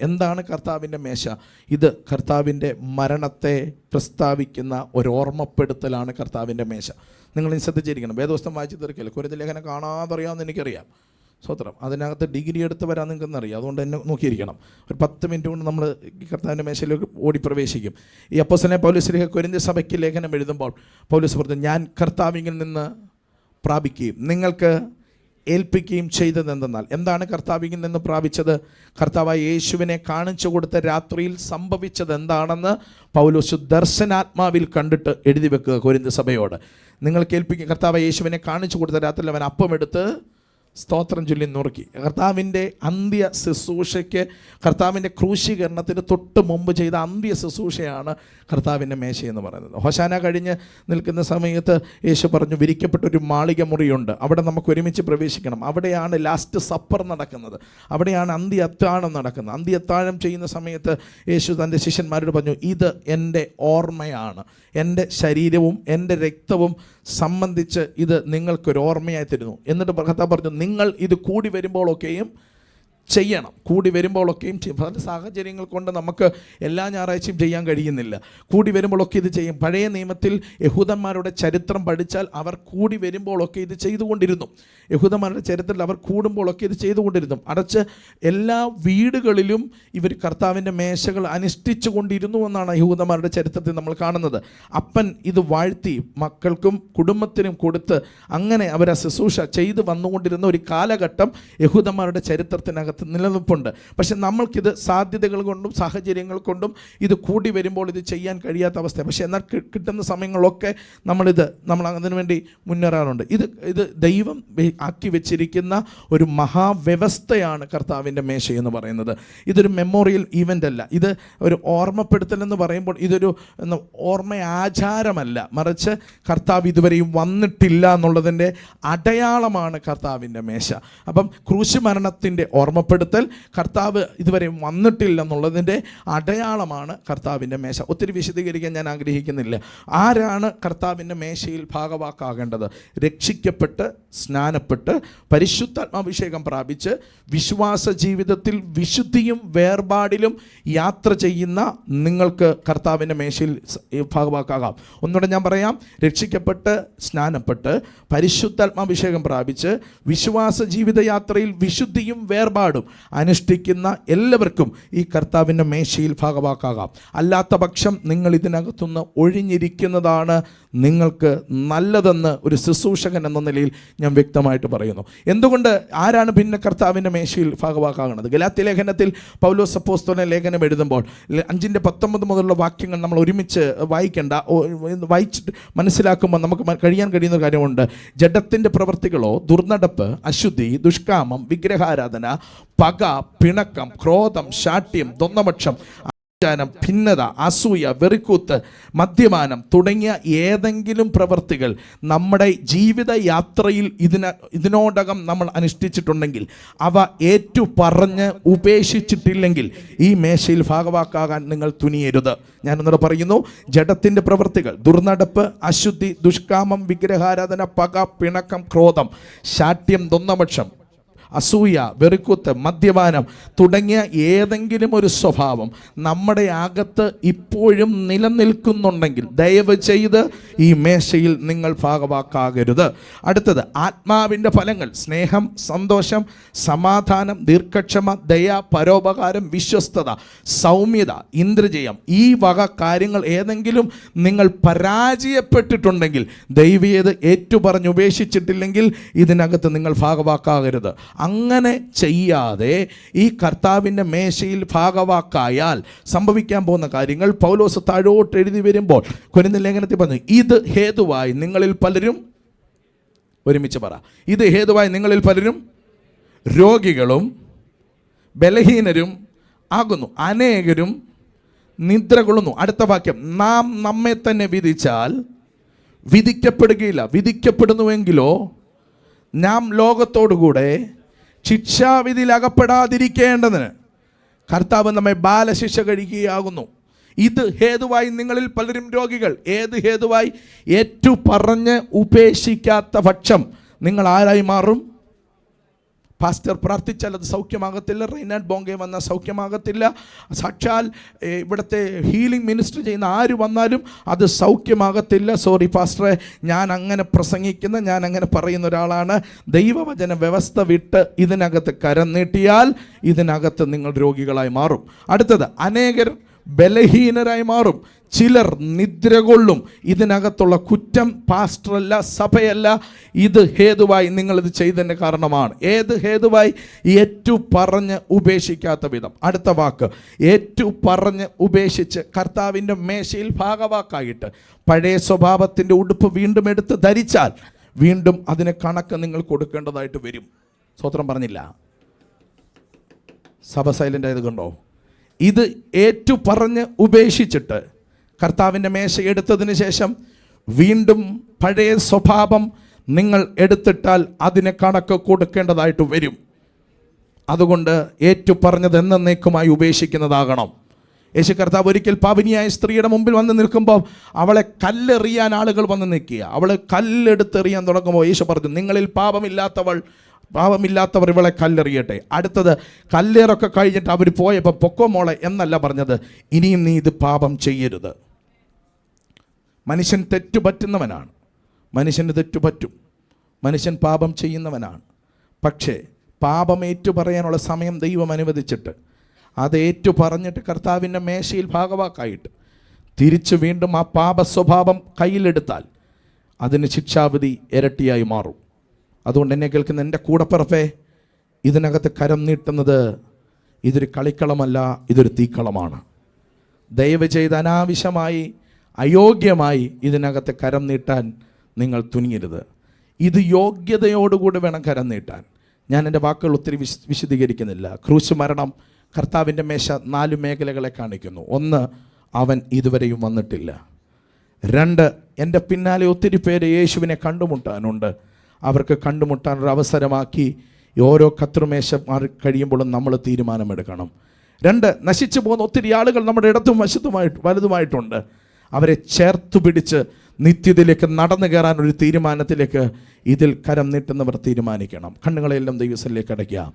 എന്നുള്ളതാണ് എന്താണ് കർത്താവിന്റെ മേശ? ഇത് കർത്താവിന്റെ മരണത്തെ പ്രസ്താവിക്കുന്ന ഒരു ഓർമ്മപ്പെടുത്തലാണ് കർത്താവിന്റെ മേശ. നിങ്ങൾ ശ്രദ്ധിച്ചിരിക്കണം. വേദോസ്തം വായിച്ചു തീർക്കില്ല? കുരുതി ലേഖനം കാണാതറിയാമെന്ന് എനിക്കറിയാം. സ്വത്രം അതിനകത്ത് ഡിഗ്രി എടുത്ത് വരാൻ നിങ്ങൾക്ക് അറിയാം അതുകൊണ്ട് തന്നെ നോക്കിയിരിക്കണം. ഒരു പത്ത് മിനിറ്റ് കൊണ്ട് നമ്മൾ കർത്താവിന്റെ മേശയിലേക്ക് ഓടി പ്രവേശിക്കും ഈ അപ്പോസനെ പൗലീസ് കൊരിന്ത സഭയ്ക്ക് ലേഖനം എഴുതുമ്പോൾ പൗലീസ് പറഞ്ഞു ഞാൻ കർത്താവിങ്ങിൽ നിന്ന് പ്രാപിക്കുകയും നിങ്ങൾക്ക് ഏൽപ്പിക്കുകയും ചെയ്തത് എന്തെന്നാൽ എന്താണ് കർത്താവിൽ നിന്ന് പ്രാപിച്ചത്? കർത്താവായ യേശുവിനെ കാണിച്ചു കൊടുത്ത രാത്രിയിൽ സംഭവിച്ചത് എന്താണെന്ന് പൗലോസ് ദർശനാത്മാവിൽ കണ്ടിട്ട് എഴുതി വെക്കുക കൊരിന്ത സഭയോട്. നിങ്ങൾ കേൾപ്പിക്കുക കർത്താവ് യേശുവിനെ കാണിച്ചു കൊടുത്ത രാത്രിയിൽ അവൻ അപ്പമെടുത്ത് സ്തോത്രം ചൊല്ലി നുറുക്കി. കർത്താവിന്റെ അന്ത്യ ശുശ്രൂഷയ്ക്ക് കർത്താവിന്റെ ക്രൂശീകരണത്തിന് തൊട്ട് മുമ്പ് ചെയ്ത അന്ത്യ ശുശ്രൂഷയാണ് കർത്താവിന്റെ മേശ എന്ന് പറയുന്നത്. ഹൊശാന കഴിഞ്ഞ് നിൽക്കുന്ന സമയത്ത് യേശു പറഞ്ഞു വിരിക്കപ്പെട്ടൊരു മാളിക മുറിയുണ്ട്. അവിടെ നമുക്ക് ഒരുമിച്ച് പ്രവേശിക്കണം. അവിടെയാണ് ലാസ്റ്റ് സപ്പർ നടക്കുന്നത്. അവിടെയാണ് അന്ത്യ അത്താഴം നടക്കുന്നത്. അന്ത്യ അത്താഴം ചെയ്യുന്ന സമയത്ത് യേശു തന്റെ ശിഷ്യന്മാരോട് പറഞ്ഞു ഇത് എന്റെ ഓർമ്മയാണ്. എന്റെ ശരീരവും എന്റെ രക്തവും സംബന്ധിച്ച് ഇത് നിങ്ങൾക്കൊരു ഓർമ്മയായി തരുന്നു. എന്നിട്ട് കർത്താവ് പറഞ്ഞു നിങ്ങൾ ഇത് കൂടി വരുമ്പോഴൊക്കെയും ചെയ്യണം. കൂടി വരുമ്പോഴൊക്കെയും ചെയ്യും പല സാഹചര്യങ്ങൾ കൊണ്ട് നമുക്ക് എല്ലാ ഞായറാഴ്ചയും ചെയ്യാൻ കഴിയുന്നില്ല. കൂടി വരുമ്പോഴൊക്കെ ഇത് ചെയ്യും. പഴയ നിയമത്തിൽ യഹൂദന്മാരുടെ ചരിത്രം പഠിച്ചാൽ അവർ കൂടി വരുമ്പോഴൊക്കെ ഇത് ചെയ്തുകൊണ്ടിരുന്നു. യഹൂദന്മാരുടെ ചരിത്രത്തിൽ അവർ കൂടുമ്പോഴൊക്കെ ഇത് ചെയ്തുകൊണ്ടിരുന്നു. അടച്ച് എല്ലാ വീടുകളിലും ഇവർ കർത്താവിന്റെ മേശകൾ അനുഷ്ഠിച്ചു കൊണ്ടിരുന്നു എന്നാണ് യഹൂദന്മാരുടെ ചരിത്രത്തിൽ നമ്മൾ കാണുന്നത്. അപ്പൻ ഇത് വാഴ്ത്തി മക്കൾക്കും കുടുംബത്തിനും കൊടുത്ത് അങ്ങനെ അവർ ആ ശുശ്രൂഷ ചെയ്ത് വന്നുകൊണ്ടിരുന്ന ഒരു കാലഘട്ടം യഹൂദന്മാരുടെ ചരിത്രത്തിനകത്ത് നിലനിൽപ്പുണ്ട്. പക്ഷെ നമ്മൾക്കിത് സാധ്യതകൾ കൊണ്ടും സാഹചര്യങ്ങൾ കൊണ്ടും ഇത് കൂടി വരുമ്പോൾ ഇത് ചെയ്യാൻ കഴിയാത്ത അവസ്ഥ പക്ഷേ എന്നാൽ കിട്ടുന്ന സമയങ്ങളൊക്കെ നമ്മളിത് നമ്മൾ അതിനു വേണ്ടി മുന്നേറാറുണ്ട്. ഇത് ഇത് ദൈവം ആക്കി വെച്ചിരിക്കുന്ന ഒരു മഹാവ്യവസ്ഥയാണ് കർത്താവിന്റെ മേശ എന്ന് പറയുന്നത്. ഇതൊരു മെമ്മോറിയൽ ഈവന്റ് അല്ല. ഇത് ഒരു ഓർമ്മപ്പെടുത്തൽ എന്ന് പറയുമ്പോൾ ഇതൊരു ഓർമ്മ ആചാരമല്ല മറിച്ച് കർത്താവ് ഇതുവരെയും വന്നിട്ടില്ല എന്നുള്ളതിന്റെ അടയാളമാണ് കർത്താവിന്റെ മേശ. അപ്പം ക്രൂശ് മരണത്തിന്റെ ഓർമ്മപ്പെടുത്തൽ കർത്താവ് ഇതുവരെ വന്നിട്ടില്ലെന്നുള്ളതിന്റെ അടയാളമാണ് കർത്താവിന്റെ മേശ. ഒത്തിരി വിശദീകരിക്കാൻ ഞാൻ ആഗ്രഹിക്കുന്നില്ല. ആരാണ് കർത്താവിന്റെ മേശയിൽ ഭാഗവാക്കാകേണ്ടത്? രക്ഷിക്കപ്പെട്ട് സ്നാനപ്പെട്ട് പരിശുദ്ധാത്മാഭിഷേകം പ്രാപിച്ച് വിശ്വാസ ജീവിതത്തിൽ വിശുദ്ധിയും വേർപാടിലും യാത്ര ചെയ്യുന്ന നിങ്ങൾക്ക് കർത്താവിന്റെ മേശയിൽ ഭാഗവാക്കാകാം. ഒന്നുകൂടെ ഞാൻ പറയാം. രക്ഷിക്കപ്പെട്ട് സ്നാനപ്പെട്ട് പരിശുദ്ധാത്മാഭിഷേകം പ്രാപിച്ച് വിശ്വാസ ജീവിതയാത്രയിൽ വിശുദ്ധിയും വേർപാടും അനുഷ്ഠിക്കുന്ന എല്ലാവർക്കും ഈ കർത്താവിന്റെ മേശയിൽ ഭാഗവാക്കാകാം. അല്ലാത്ത പക്ഷം നിങ്ങൾ ഇതിനകത്തുനിന്ന് ഒഴിഞ്ഞിരിക്കുന്നതാണ് നിങ്ങൾക്ക് നല്ലതെന്ന് ഒരു ശുശ്രൂഷകൻ എന്ന നിലയിൽ ഞാൻ വ്യക്തമായിട്ട് പറയുന്നു. എന്തുകൊണ്ട് ആരാണ് ഭിന്ന കർത്താവിന്റെ മേശയിൽ ഭാഗവാക്കാകുന്നത് ഗലാത്തി ലേഖനത്തിൽ പൗലോ സപ്പോസ്തോനെ ലേഖനം എഴുതുമ്പോൾ അഞ്ചിന്റെ പത്തൊമ്പത് മുതലുള്ള വാക്യങ്ങൾ നമ്മൾ ഒരുമിച്ച് വായിക്കേണ്ട വായിച്ചിട്ട് മനസ്സിലാക്കുമ്പോൾ നമുക്ക് കഴിയാൻ കഴിയുന്ന കാര്യമുണ്ട്. ജഡത്തിന്റെ പ്രവൃത്തികളോ ദുർനടപ്പ് അശുദ്ധി ദുഷ്കാമം വിഗ്രഹാരാധന പക പിണക്കം ക്രോധം ശാഠ്യം ദ്വന്ദ്മക്ഷം ാനം ഭിന്നത അസൂയ വെറിക്കൂത്ത് മദ്യപാനം തുടങ്ങിയ ഏതെങ്കിലും പ്രവൃത്തികൾ നമ്മുടെ ജീവിത യാത്രയിൽ ഇതിന ഇതിനോടകം നമ്മൾ അനുഷ്ഠിച്ചിട്ടുണ്ടെങ്കിൽ അവ ഏറ്റു പറഞ്ഞ് ഉപേക്ഷിച്ചിട്ടില്ലെങ്കിൽ ഈ മേശയിൽ ഭാഗവാക്കാകാൻ നിങ്ങൾ തുനിയരുത്. ഞാനൊന്നുകൂടെ പറയുന്നു ജഡത്തിന്റെ പ്രവൃത്തികൾ ദുർനടപ്പ് അശുദ്ധി ദുഷ്കാമം വിഗ്രഹാരാധന പക പിണക്കം ക്രോധം ശാഠ്യം ദ്വന്ദ്മക്ഷം അസൂയ വെറുക്കുത്ത് മദ്യപാനം തുടങ്ങിയ ഏതെങ്കിലും ഒരു സ്വഭാവം നമ്മുടെ അകത്ത് ഇപ്പോഴും നിലനിൽക്കുന്നുണ്ടെങ്കിൽ ദയവ് ചെയ്ത് ഈ മേശയിൽ നിങ്ങൾ ഭാഗവാക്കാകരുത്. അടുത്തത് ആത്മാവിന്റെ ഫലങ്ങൾ സ്നേഹം സന്തോഷം സമാധാനം ദീർഘക്ഷമ ദയ പരോപകാരം വിശ്വസ്തത സൗമ്യത ഇന്ദ്രജയം ഈ വക കാര്യങ്ങൾ ഏതെങ്കിലും നിങ്ങൾ പരാജയപ്പെട്ടിട്ടുണ്ടെങ്കിൽ ദൈവീയത് ഏറ്റുപറഞ്ഞ് ഉപേക്ഷിച്ചിട്ടില്ലെങ്കിൽ ഇതിനകത്ത് നിങ്ങൾ ഭാഗവാക്കാകരുത്. അങ്ങനെ ചെയ്യാതെ ഈ കർത്താവിന്റെ മേശയിൽ ഭാഗവാക്കായാൽ സംഭവിക്കാൻ പോകുന്ന കാര്യങ്ങൾ പൗലോസ് താഴോട്ട് എഴുതി വരുമ്പോൾ കുരുന്ന ലേഖനത്തിൽ പറഞ്ഞു ഇത് ഹേതുവായി നിങ്ങളിൽ പലരും ഒരുമിച്ച് പറ ഇത് ഹേതുവായി നിങ്ങളിൽ പലരും രോഗികളും ബലഹീനരും ആകുന്നു അനേകരും നിദ്ര കൊള്ളുന്നു അടുത്ത വാക്യം നാം നമ്മെ തന്നെ വിധിച്ചാൽ വിധിക്കപ്പെടുകയില്ല. വിധിക്കപ്പെടുന്നുവെങ്കിലോ നാം ലോകത്തോടുകൂടെ ശിക്ഷാവിധിയിൽ അകപ്പെടാതിരിക്കേണ്ടതിന് കർത്താവ് നമ്മെ ബാലശിക്ഷ കഴിക്കുകയാകുന്നു ഇത് ഹേതുവായി നിങ്ങളിൽ പലരും രോഗികൾ ഏത് ഹേതുവായി? ഏറ്റു പറഞ്ഞ് ഉപേക്ഷിക്കാത്ത പക്ഷം നിങ്ങൾ ആരായി മാറും? പാസ്റ്റർ പ്രാർത്ഥിച്ചാൽ അത് സൗഖ്യമാകത്തില്ല. റെയ്നാഡ് ബോംഗെ വന്നാൽ സൗഖ്യമാകത്തില്ല. സാക്ഷാൽ ഇവിടുത്തെ ഹീലിംഗ് മിനിസ്റ്റർ ചെയ്യുന്ന ആര് വന്നാലും അത് സൗഖ്യമാകത്തില്ല. സോറി പാസ്റ്ററെ ഞാൻ അങ്ങനെ പ്രസംഗിക്കുന്ന ഞാൻ അങ്ങനെ പറയുന്ന ഒരാളാണ്. ദൈവവചന വ്യവസ്ഥ വിട്ട് ഇതിനകത്ത് കരം നീട്ടിയാൽ ഇതിനകത്ത് നിങ്ങൾ രോഗികളായി മാറും. അടുത്തത് അനേകർ ബലഹീനരായി മാറും. ചിലർ നിദ്ര കൊള്ളും. ഇതിനകത്തുള്ള കുറ്റം പാസ്റ്ററല്ല സഭയല്ല. ഇത് ഹേതുവായി നിങ്ങളിത് ചെയ്തതിന്റെ കാരണമാണ്. ഏത് ഹേതുവായി? ഏറ്റു പറഞ്ഞ് ഉപേക്ഷിക്കാത്ത വിധം. അടുത്ത വാക്ക്. ഏറ്റു പറഞ്ഞ് ഉപേക്ഷിച്ച് കർത്താവിന്റെ മേശയിൽ ഭാഗവാക്കായിട്ട് പഴയ സ്വഭാവത്തിന്റെ ഉടുപ്പ് വീണ്ടും എടുത്ത് ധരിച്ചാൽ വീണ്ടും അതിന് കണക്ക് നിങ്ങൾ കൊടുക്കേണ്ടതായിട്ട് വരും. സ്വത്രം പറഞ്ഞില്ല. സഭ സൈലന്റ് ആയത് കണ്ടോ? ഇത് ഏറ്റു പറഞ്ഞ് ഉപേക്ഷിച്ചിട്ട് കർത്താവിന്റെ മേശ എടുത്തതിന് ശേഷം വീണ്ടും പഴയ സ്വഭാവം നിങ്ങൾ എടുത്തിട്ടാൽ അതിന് കണക്ക് കൊടുക്കേണ്ടതായിട്ട് വരും. അതുകൊണ്ട് ഏറ്റു പറഞ്ഞത് എന്നേക്കുമായി ഉപേക്ഷിക്കുന്നതാകണം. യേശു കർത്താവ് ഒരിക്കൽ പാപിനിയായ സ്ത്രീയുടെ മുമ്പിൽ വന്ന് നിൽക്കുമ്പോൾ അവളെ കല്ലെറിയാൻ ആളുകൾ വന്ന് നിൽക്കുക. അവളെ കല്ലെടുത്തെറിയാൻ തുടങ്ങുമ്പോൾ യേശു പറഞ്ഞു നിങ്ങളിൽ പാപമില്ലാത്തവൾ പാപമില്ലാത്തവർ ഇവളെ കല്ലെറിയട്ടെ. അടുത്തത് കല്ലേറൊക്കെ കഴിഞ്ഞിട്ട് അവർ പോയപ്പോൾ പൊക്കോ മോളെ എന്നല്ല പറഞ്ഞത് ഇനിയും നീ ഇത് പാപം ചെയ്യരുത്. മനുഷ്യൻ തെറ്റുപറ്റുന്നവനാണ്. മനുഷ്യന് തെറ്റുപറ്റും. മനുഷ്യൻ പാപം ചെയ്യുന്നവനാണ്. പക്ഷേ പാപം ഏറ്റുപറയാനുള്ള സമയം ദൈവം അനുവദിച്ചിട്ട് അത് ഏറ്റു പറഞ്ഞിട്ട് കർത്താവിന്റെ മേശയിൽ ഭാഗവാക്കായിട്ട് തിരിച്ചു വീണ്ടും ആ പാപ സ്വഭാവം കയ്യിലെടുത്താൽ അതിന് ശിക്ഷാവിധി ഇരട്ടിയായി മാറും. അതുകൊണ്ട് എന്നെ കേൾക്കുന്ന എന്റെ കൂടപ്പിറപ്പേ ഇതിനകത്ത് കരം നീട്ടുന്നത് ഇതൊരു കളിക്കളമല്ല ഇതൊരു തീക്കളമാണ്. ദയവ് ചെയ്ത് അനാവശ്യമായി അയോഗ്യമായി ഇതിനകത്ത് കരം നീട്ടാൻ നിങ്ങൾ തുനിയരുത്. ഇത് യോഗ്യതയോടുകൂടി വേണം കരം നീട്ടാൻ. ഞാൻ എന്റെ വാക്കുകൾ ഒത്തിരി വിശ വിശദീകരിക്കുന്നില്ല. ക്രൂശ് മരണം കർത്താവിന്റെ മേശ നാല് മേഖലകളെ കാണിക്കുന്നു. ഒന്ന് അവൻ ഇതുവരെയും വന്നിട്ടില്ല. രണ്ട് എന്റെ പിന്നാലെ ഒത്തിരി പേര് യേശുവിനെ കണ്ടുമുട്ടാനുണ്ട്. അവർക്ക് കണ്ടുമുട്ടാനൊരു അവസരമാക്കി ഓരോ കത്രുമേശ മാറി കഴിയുമ്പോഴും നമ്മൾ തീരുമാനമെടുക്കണം. രണ്ട് നശിച്ചു പോകുന്ന ഒത്തിരി ആളുകൾ നമ്മുടെ ഇടത്തും വശത്തുമായിട്ട് വലുതുമായിട്ടുണ്ട്. അവരെ ചേർത്ത് പിടിച്ച് നിത്യത്തിലേക്ക് നടന്നു കയറാൻ ഒരു തീരുമാനത്തിലേക്ക് ഇതിൽ കരം നീട്ടുന്നവർ തീരുമാനിക്കണം. കണ്ണുകളെല്ലാം ദൈവത്തിലേക്ക് അടയ്ക്കുക.